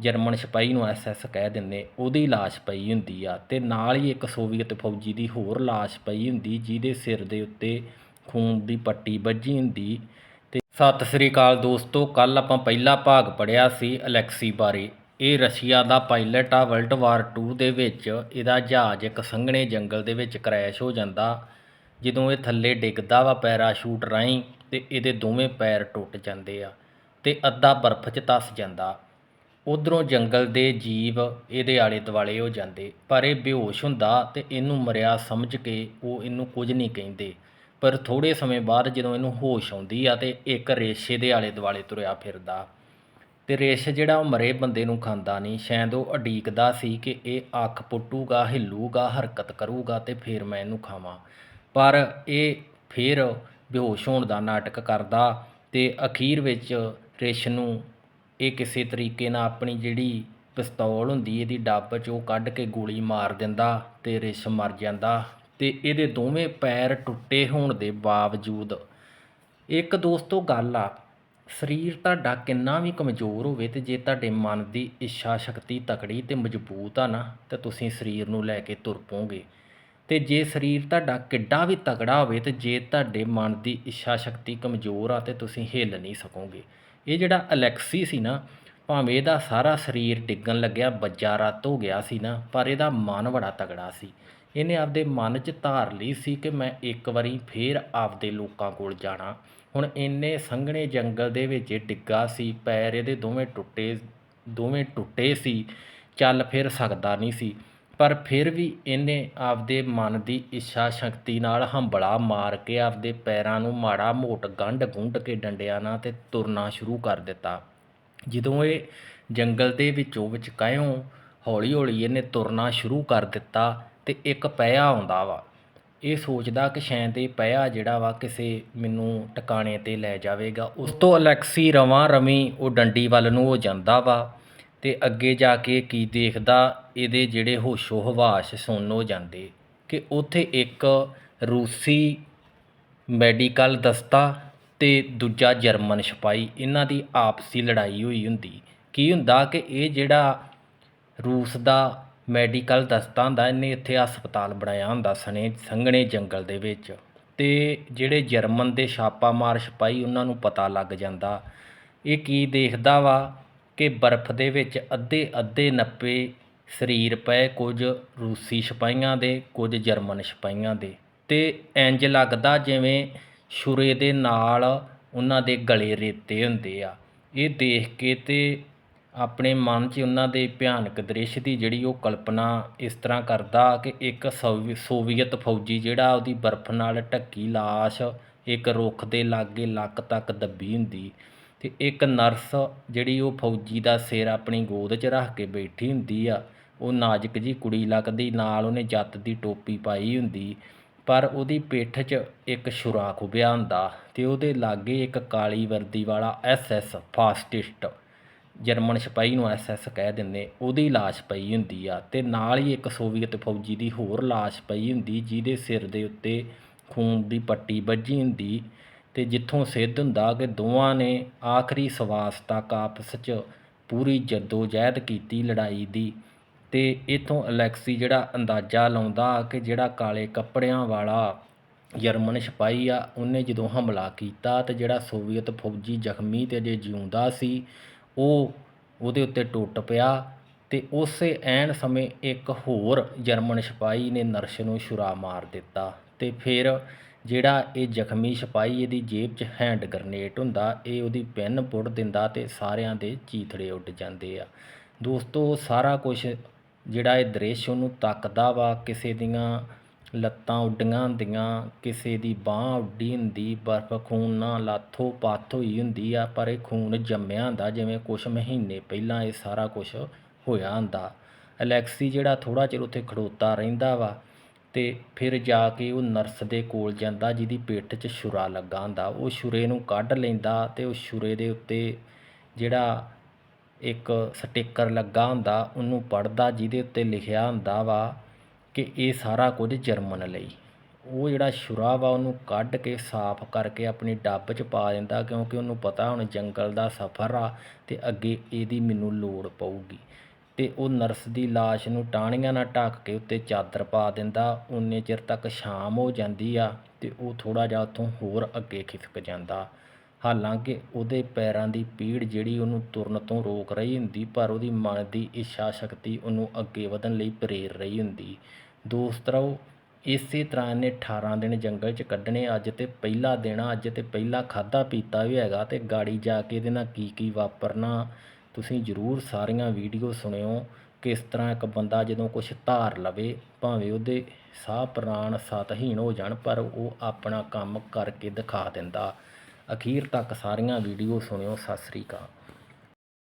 German ਸਿਪਾਹੀ ਨੂੰ SS ਕਹਿ ਦਿੰਦੇ, ਉਹਦੀ ਲਾਸ਼ ਪਈ ਹੁੰਦੀ ਆ ਤੇ ਨਾਲ ਹੀ ਇੱਕ ਸੋਵੀਅਤ ਫੌਜੀ ਦੀ ਹੋਰ ਲਾਸ਼ ਪਈ ਹੁੰਦੀ ਜਿਹਦੇ ਸਿਰ ਦੇ ਉੱਤੇ ਖੂਨ ਦੀ ਪੱਟੀ ਵੱਜੀ ਹੁੰਦੀ ਤੇ ਸਤਿ ਸ੍ਰੀ ਅਕਾਲ ਦੋਸਤੋ ਕੱਲ ਆਪਾਂ ਪਹਿਲਾ ਭਾਗ ਪੜਿਆ ਸੀ ਅਲੈਕਸੀ ਬਾਰੇ। ਇਹ ਰਸ਼ੀਆ ਦਾ ਪਾਇਲਟ ਆ, ਵਰਲਡ ਵਾਰ 2 ਦੇ ਵਿੱਚ ਇਹਦਾ ਜਹਾਜ਼ ਇੱਕ ਸੰਘਣੇ ਜੰਗਲ ਦੇ ਵਿੱਚ ਕ੍ਰੈਸ਼ ਹੋ ਜਾਂਦਾ, ਜਦੋਂ ਇਹ ਥੱਲੇ ਡਿੱਗਦਾ ਵਾ ਪੈਰਾਸ਼ੂਟ ਰਾਹੀਂ ਤੇ ਇਹਦੇ ਦੋਵੇਂ ਪੈਰ ਟੁੱਟ ਜਾਂਦੇ ਆ ਤੇ ਅੱਧਾ ਬਰਫ਼ 'ਚ ਤਸ ਜਾਂਦਾ। ਉੱਧਰੋਂ ਜੰਗਲ ਦੇ ਜੀਵ ਇਹਦੇ ਆਲੇ ਦੁਆਲੇ ਹੋ ਜਾਂਦੇ, ਪਰ ਇਹ ਬੇਹੋਸ਼ ਹੁੰਦਾ ਅਤੇ ਇਹਨੂੰ ਮਰਿਆ ਸਮਝ ਕੇ ਉਹ ਇਹਨੂੰ ਕੁਝ ਨਹੀਂ ਕਹਿੰਦੇ। ਪਰ ਥੋੜ੍ਹੇ ਸਮੇਂ ਬਾਅਦ ਜਦੋਂ ਇਹਨੂੰ ਹੋਸ਼ ਆਉਂਦੀ ਆ ਤੇ ਇੱਕ ਰੇਸ਼ੇ ਦੇ ਆਲੇ ਦੁਆਲੇ ਤੁਰਿਆ ਫਿਰਦਾ। ਅਤੇ ਰੇਸ਼ ਜਿਹੜਾ ਉਹ ਮਰੇ ਬੰਦੇ ਨੂੰ ਖਾਂਦਾ ਨਹੀਂ, ਸ਼ਾਇਦ ਉਹ ਅਡੀਕਦਾ ਸੀ ਕਿ ਇਹ ਅੱਖ ਪੁੱਟੂਗਾ, ਹਿੱਲੂਗਾ, ਹਰਕਤ ਕਰੂਗਾ ਅਤੇ ਫਿਰ ਮੈਂ ਇਹਨੂੰ ਖਾਵਾਂ। ਪਰ ਇਹ ਫਿਰ ਬੇਹੋਸ਼ ਹੋਣ ਦਾ ਨਾਟਕ ਕਰਦਾ ਅਤੇ ਅਖੀਰ ਵਿੱਚ ਰਿਸ਼ ਨੂੰ ਇਹ ਕਿਸੇ ਤਰੀਕੇ ਨਾਲ ਆਪਣੀ ਜਿਹੜੀ ਪਿਸਤੌਲ ਹੁੰਦੀ, ਇਹਦੀ ਡੱਬ 'ਚ ਉਹ ਕੱਢ ਕੇ ਗੋਲੀ ਮਾਰ ਦਿੰਦਾ ਅਤੇ ਰਿਸ਼ ਮਰ ਜਾਂਦਾ ਅਤੇ ਇਹਦੇ ਦੋਵੇਂ ਪੈਰ ਟੁੱਟੇ ਹੋਣ ਦੇ ਬਾਵਜੂਦ। ਇੱਕ ਦੋਸਤੋ, ਗੱਲ ਆ, ਸਰੀਰ ਤੁਹਾਡਾ ਕਿੰਨਾ ਵੀ ਕਮਜ਼ੋਰ ਹੋਵੇ ਅਤੇ ਜੇ ਤੁਹਾਡੇ ਮਨ ਦੀ ਇੱਛਾ ਸ਼ਕਤੀ ਤਕੜੀ ਅਤੇ ਮਜ਼ਬੂਤ ਆ ਨਾ, ਤਾਂ ਤੁਸੀਂ ਸਰੀਰ ਨੂੰ ਲੈ ਕੇ ਤੁਰ ਪੋਗੇ। ਅਤੇ ਜੇ ਸਰੀਰ ਤੁਹਾਡਾ ਕਿੱਡਾ ਵੀ ਤਕੜਾ ਹੋਵੇ ਤੇ ਜੇ ਤੁਹਾਡੇ ਮਨ ਦੀ ਇੱਛਾ ਸ਼ਕਤੀ ਕਮਜ਼ੋਰ ਆ ਤਾਂ ਤੁਸੀਂ ਹਿੱਲ ਨਹੀਂ ਸਕੋਗੇ। ਇਹ ਜਿਹੜਾ ਅਲੈਕਸੀ ਸੀ ਨਾ, ਭਾਵੇਂ ਇਹਦਾ ਸਾਰਾ ਸਰੀਰ ਡਿੱਗਣ ਲੱਗਿਆ, ਬੱਜਾ ਰੱਤ ਹੋ ਗਿਆ ਸੀ ਨਾ, ਪਰ ਇਹਦਾ ਮਨ ਬੜਾ ਤਗੜਾ ਸੀ। ਇਹਨੇ ਆਪਦੇ ਮਨ 'ਚ ਧਾਰ ਲਈ ਸੀ ਕਿ ਮੈਂ ਇੱਕ ਵਾਰੀ ਫੇਰ ਆਪਦੇ ਲੋਕਾਂ ਕੋਲ ਜਾਣਾ। ਹੁਣ ਇੰਨੇ ਸੰਘਣੇ ਜੰਗਲ ਦੇ ਵਿੱਚ ਡਿੱਗਾ ਸੀ, ਪੈਰ ਇਹਦੇ ਦੋਵੇਂ ਟੁੱਟੇ ਦੋਵੇਂ ਟੁੱਟੇ ਸੀ, ਚੱਲ ਫਿਰ ਸਕਦਾ ਨਹੀਂ ਸੀ। ਪਰ ਫਿਰ ਵੀ ਇਹਨੇ ਆਪਦੇ ਮਨ ਦੀ ਇੱਛਾ ਸ਼ਕਤੀ ਨਾਲ ਹੰਬਲਾ ਮਾਰ ਕੇ ਆਪਦੇ ਪੈਰਾਂ ਨੂੰ ਮਾੜਾ ਮੋਟ ਗੰਢ ਗੁੰਢ ਕੇ ਡੰਡਿਆਂ ਨਾਲ ਤੇ ਤੁਰਨਾ ਸ਼ੁਰੂ ਕਰ ਦਿੱਤਾ। ਜਦੋਂ ਇਹ ਜੰਗਲ ਦੇ ਵਿੱਚੋਂ ਵਿਚਕਾਇਓ ਹੌਲੀ ਹੌਲੀ ਇਹਨੇ ਤੁਰਨਾ ਸ਼ੁਰੂ ਕਰ ਦਿੱਤਾ ਤੇ ਇੱਕ ਪਿਆ ਆਉਂਦਾ ਵਾ। ਇਹ ਸੋਚਦਾ ਕਿ ਸ਼ਾਇਦ ਇਹ ਪਿਆ ਜਿਹੜਾ ਵਾ ਕਿਸੇ ਮੈਨੂੰ ਟਿਕਾਣੇ ਤੇ ਲੈ ਜਾਵੇਗਾ। ਉਸ ਤੋਂ ਅਲੈਕਸੀ ਰਵਾਂ ਰਵੀ ਉਹ ਡੰਡੀ ਵੱਲ ਨੂੰ ਹੋ ਜਾਂਦਾ ਵਾ। ਅਤੇ ਅੱਗੇ ਜਾ ਕੇ ਕੀ ਦੇਖਦਾ, ਇਹਦੇ ਜਿਹੜੇ ਹੋਸ਼ੋ ਹਵਾਸ ਸੁੰਨ ਹੋ ਜਾਂਦੇ ਕਿ ਉੱਥੇ ਇੱਕ ਰੂਸੀ ਮੈਡੀਕਲ ਦਸਤਾ ਅਤੇ ਦੂਜਾ ਜਰਮਨ ਸਿਪਾਹੀ, ਇਹਨਾਂ ਦੀ ਆਪਸੀ ਲੜਾਈ ਹੋਈ ਹੁੰਦੀ। ਕੀ ਹੁੰਦਾ ਕਿ ਇਹ ਜਿਹੜਾ ਰੂਸ ਦਾ ਮੈਡੀਕਲ ਦਸਤਾ ਹੁੰਦਾ, ਇਹਨੇ ਇੱਥੇ ਹਸਪਤਾਲ ਬਣਾਇਆ ਹੁੰਦਾ ਸਣੇ, ਸੰਘਣੇ ਜੰਗਲ ਦੇ ਵਿੱਚ। ਅਤੇ ਜਿਹੜੇ ਜਰਮਨ ਦੇ ਛਾਪਾਮਾਰ ਸਿਪਾਹੀ, ਉਹਨਾਂ ਨੂੰ ਪਤਾ ਲੱਗ ਜਾਂਦਾ। ਇਹ ਕੀ ਦੇਖਦਾ ਵਾ? ਕਿ ਬਰਫ਼ ਦੇ ਵਿੱਚ ਅੱਧੇ ਅੱਧੇ ਨੱਪੇ ਸਰੀਰ ਪਏ ਕੁਝ ਰੂਸੀ ਸਿਪਾਹੀਆਂ ਦੇ, ਕੁਝ ਜਰਮਨ ਸਿਪਾਹੀਆਂ ਦੇ। ਅਤੇ ਇੰਝ ਲੱਗਦਾ ਜਿਵੇਂ ਛੁਰੇ ਦੇ ਨਾਲ ਉਹਨਾਂ ਦੇ ਗਲੇ ਰੇਤੇ ਹੁੰਦੇ ਆ। ਇਹ ਦੇਖ ਕੇ ਅਤੇ ਆਪਣੇ ਮਨ 'ਚ ਉਹਨਾਂ ਦੇ ਭਿਆਨਕ ਦ੍ਰਿਸ਼ ਦੀ ਜਿਹੜੀ ਉਹ ਕਲਪਨਾ ਇਸ ਤਰ੍ਹਾਂ ਕਰਦਾ ਕਿ ਇੱਕ ਸੋਵੀ- ਸੋਵੀਅਤ ਫੌਜੀ ਜਿਹੜਾ ਉਹਦੀ ਬਰਫ਼ ਨਾਲ ਢੱਕੀ ਲਾਸ਼ ਇੱਕ ਰੁੱਖ ਦੇ ਲਾਗੇ ਲੱਕ ਤੱਕ ਦੱਬੀ ਹੁੰਦੀ। ਅਤੇ ਇੱਕ ਨਰਸ ਜਿਹੜੀ ਉਹ ਫੌਜੀ ਦਾ ਸਿਰ ਆਪਣੀ ਗੋਦ 'ਚ ਰੱਖ ਕੇ ਬੈਠੀ ਹੁੰਦੀ ਆ, ਉਹ ਨਾਜ਼ੁਕ ਜਿਹੀ ਕੁੜੀ ਲੱਗਦੀ, ਨਾਲ ਉਹਨੇ ਜੱਤ ਦੀ ਟੋਪੀ ਪਾਈ ਹੁੰਦੀ, ਪਰ ਉਹਦੀ ਪਿੱਠ 'ਚ ਇੱਕ ਛੁਰਾ ਖੁੱਭਿਆ ਹੁੰਦਾ ਅਤੇ ਉਹਦੇ ਲਾਗੇ ਇੱਕ ਕਾਲੀ ਵਰਦੀ ਵਾਲਾ ਐਸਐਸ ਫਾਸਟਿਸਟ, ਜਰਮਨ ਸਿਪਾਹੀ ਨੂੰ ਐਸਐਸ ਕਹਿ ਦਿੰਦੇ, ਉਹਦੀ ਲਾਸ਼ ਪਈ ਹੁੰਦੀ ਆ ਅਤੇ ਨਾਲ ਹੀ ਇੱਕ ਸੋਵੀਅਤ ਫੌਜੀ ਦੀ ਹੋਰ ਲਾਸ਼ ਪਈ ਹੁੰਦੀ ਜਿਹਦੇ ਸਿਰ ਦੇ ਉੱਤੇ ਖੂਨ ਦੀ ਪੱਟੀ ਵੱਜੀ ਹੁੰਦੀ ਅਤੇ ਜਿੱਥੋਂ ਸਿੱਧ ਹੁੰਦਾ ਕਿ ਦੋਵਾਂ ਨੇ ਆਖਰੀ ਸਵਾਸ ਤੱਕ ਆਪਸ 'ਚ ਪੂਰੀ ਜੱਦੋ ਜਹਿਦ ਕੀਤੀ ਲੜਾਈ ਦੀ ਅਤੇ ਇੱਥੋਂ ਅਲੈਕਸੀ ਜਿਹੜਾ ਅੰਦਾਜ਼ਾ ਲਾਉਂਦਾ ਕਿ ਜਿਹੜਾ ਕਾਲੇ ਕੱਪੜਿਆਂ ਵਾਲਾ ਜਰਮਨ ਸਿਪਾਹੀ ਆ, ਉਹਨੇ ਜਦੋਂ ਹਮਲਾ ਕੀਤਾ ਅਤੇ ਜਿਹੜਾ ਸੋਵੀਅਤ ਫੌਜੀ ਜ਼ਖਮੀ ਅਤੇ ਅਜੇ ਜਿਉਂਦਾ ਸੀ, ਉਹ ਉਹਦੇ ਉੱਤੇ ਟੁੱਟ ਪਿਆ ਅਤੇ ਉਸੇ ਐਨ ਸਮੇਂ ਇੱਕ ਹੋਰ ਜਰਮਨ ਸਿਪਾਹੀ ਨੇ ਨਰਸ ਨੂੰ ਛੁਰਾ ਮਾਰ ਦਿੱਤਾ ਅਤੇ ਫਿਰ ਜਿਹੜਾ ਇਹ ਜ਼ਖਮੀ ਸਿਪਾਹੀ ਇਹਦੀ ਜੇਬ 'ਚ ਹੈਂਡ ਗ੍ਰਨੇਡ ਹੁੰਦਾ, ਇਹ ਉਹਦੀ ਪਿੰਨ ਪੁੱਟ ਦਿੰਦਾ ਤੇ ਸਾਰਿਆਂ ਦੇ ਚੀਥੜੇ ਉੱਡ ਜਾਂਦੇ ਆ। ਦੋਸਤੋ, ਸਾਰਾ ਕੁਝ ਜਿਹੜਾ ਇਹ ਦ੍ਰਿਸ਼ ਉਹਨੂੰ ਤੱਕਦਾ ਵਾ, ਕਿਸੇ ਦੀਆਂ ਲੱਤਾਂ ਉੱਡੀਆਂ ਹੁੰਦੀਆਂ, ਕਿਸੇ ਦੀ ਬਾਹ ਉੱਡੀ ਹੁੰਦੀ, ਬਰਫ਼, ਖੂਨ ਨਾਲ ਲਾਥੋ ਪਾਥ ਹੋਈ ਹੁੰਦੀ ਆ, ਪਰ ਇਹ ਖੂਨ ਜੰਮਿਆ ਹੁੰਦਾ, ਜਿਵੇਂ ਕੁਝ ਮਹੀਨੇ ਪਹਿਲਾਂ ਇਹ ਸਾਰਾ ਕੁਝ ਹੋਇਆ ਹੁੰਦਾ। ਅਲੈਕਸੀ ਜਿਹੜਾ ਥੋੜਾ ਚਿਰ ਉੱਥੇ ਖੜੋਤਾ ਰਹਿੰਦਾ ਵਾ ਤੇ ਫਿਰ ਜਾ ਕੇ ਉਹ ਨਰਸ ਦੇ ਕੋਲ ਜਾਂਦਾ, ਜਿਹਦੀ ਪਿੱਠ 'ਚ ਛੁਰਾ ਲੱਗਾ ਹੁੰਦਾ। ਉਹ ਛੁਰੇ ਨੂੰ ਕੱਢ ਲੈਂਦਾ ਅਤੇ ਉਹ ਛੁਰੇ ਦੇ ਉੱਤੇ ਜਿਹੜਾ ਇੱਕ ਸਟicker ਲੱਗਾ ਹੁੰਦਾ, ਉਹਨੂੰ ਪੜ੍ਹਦਾ, ਜਿਹਦੇ ਉੱਤੇ ਲਿਖਿਆ ਹੁੰਦਾ ਵਾ ਕਿ ਇਹ ਸਾਰਾ ਕੁਝ ਜਰਮਨ ਲਈ। ਉਹ ਜਿਹੜਾ ਛੁਰਾ ਵਾ, ਉਹਨੂੰ ਕੱਢ ਕੇ ਸਾਫ਼ ਕਰਕੇ ਆਪਣੀ ਡੱਬ 'ਚ ਪਾ ਦਿੰਦਾ, ਕਿਉਂਕਿ ਉਹਨੂੰ ਪਤਾ ਹੁਣ ਜੰਗਲ ਦਾ ਸਫ਼ਰ ਆ ਅਤੇ ਅੱਗੇ ਇਹਦੀ ਮੈਨੂੰ ਲੋੜ ਪਊਗੀ। ਤੇ ਉਹ ਨਰਸ ਦੀ ਲਾਸ਼ ਨੂੰ ਟਾਹਣੀਆਂ ਨਾਲ ਢੱਕ ਕੇ ਉੱਤੇ ਚਾਦਰ ਪਾ ਦਿੰਦਾ। ਉਨੇ ਚਿਰ ਤੱਕ ਸ਼ਾਮ ਹੋ ਜਾਂਦੀ ਆ ਤੇ ਉਹ ਥੋੜ੍ਹਾ ਜਿਹਾ ਉੱਥੋਂ ਹੋਰ ਅੱਗੇ ਖਿਸਕ ਜਾਂਦਾ। ਹਾਲਾਂਕਿ ਉਹਦੇ ਪੈਰਾਂ ਦੀ ਪੀੜ ਜਿਹੜੀ ਉਹਨੂੰ ਤੁਰਨ ਤੋਂ ਰੋਕ ਰਹੀ ਹੁੰਦੀ, ਪਰ ਉਹਦੀ ਮਨ ਦੀ ਇੱਛਾ ਸ਼ਕਤੀ ਉਹਨੂੰ ਅੱਗੇ ਵਧਣ ਲਈ ਪ੍ਰੇਰ ਰਹੀ ਹੁੰਦੀ। ਦੋਸਤੋ ਇਸੇ ਤਰ੍ਹਾਂ ਇਹਨੇ 18 ਦਿਨ ਜੰਗਲ 'ਚ ਕੱਢਣੇ, ਅੱਜ ਤੇ ਪਹਿਲਾ ਦਿਨ ਆ, ਅੱਜ ਤੇ ਪਹਿਲਾ ਖਾਦਾ ਪੀਤਾ ਵੀ ਹੈਗਾ ਤੇ ਗਾੜੀ ਜਾ ਕੇ ਇਹਦੇ ਨਾਲ ਕੀ ਕੀ ਵਾਪਰਨਾ। ਤੁਸੀਂ ਜ਼ਰੂਰ ਸਾਰੀਆਂ ਵੀਡੀਓ ਸੁਣਿਓ ਕਿਸ ਤਰ੍ਹਾਂ ਇੱਕ ਬੰਦਾ ਜਦੋਂ ਕੁਝ ਧਾਰ ਲਵੇ, ਭਾਵੇਂ ਉਹਦੇ ਸਾਹ ਪ੍ਰਾਣ ਸਤਹੀਣ ਹੋ ਜਾਣ, ਪਰ ਉਹ ਆਪਣਾ ਕੰਮ ਕਰਕੇ ਦਿਖਾ ਦਿੰਦਾ। ਅਖੀਰ ਤੱਕ ਸਾਰੀਆਂ ਵੀਡੀਓ ਸੁਣਿਓ। ਸਤਿ ਸ੍ਰੀ ਅਕਾਲ।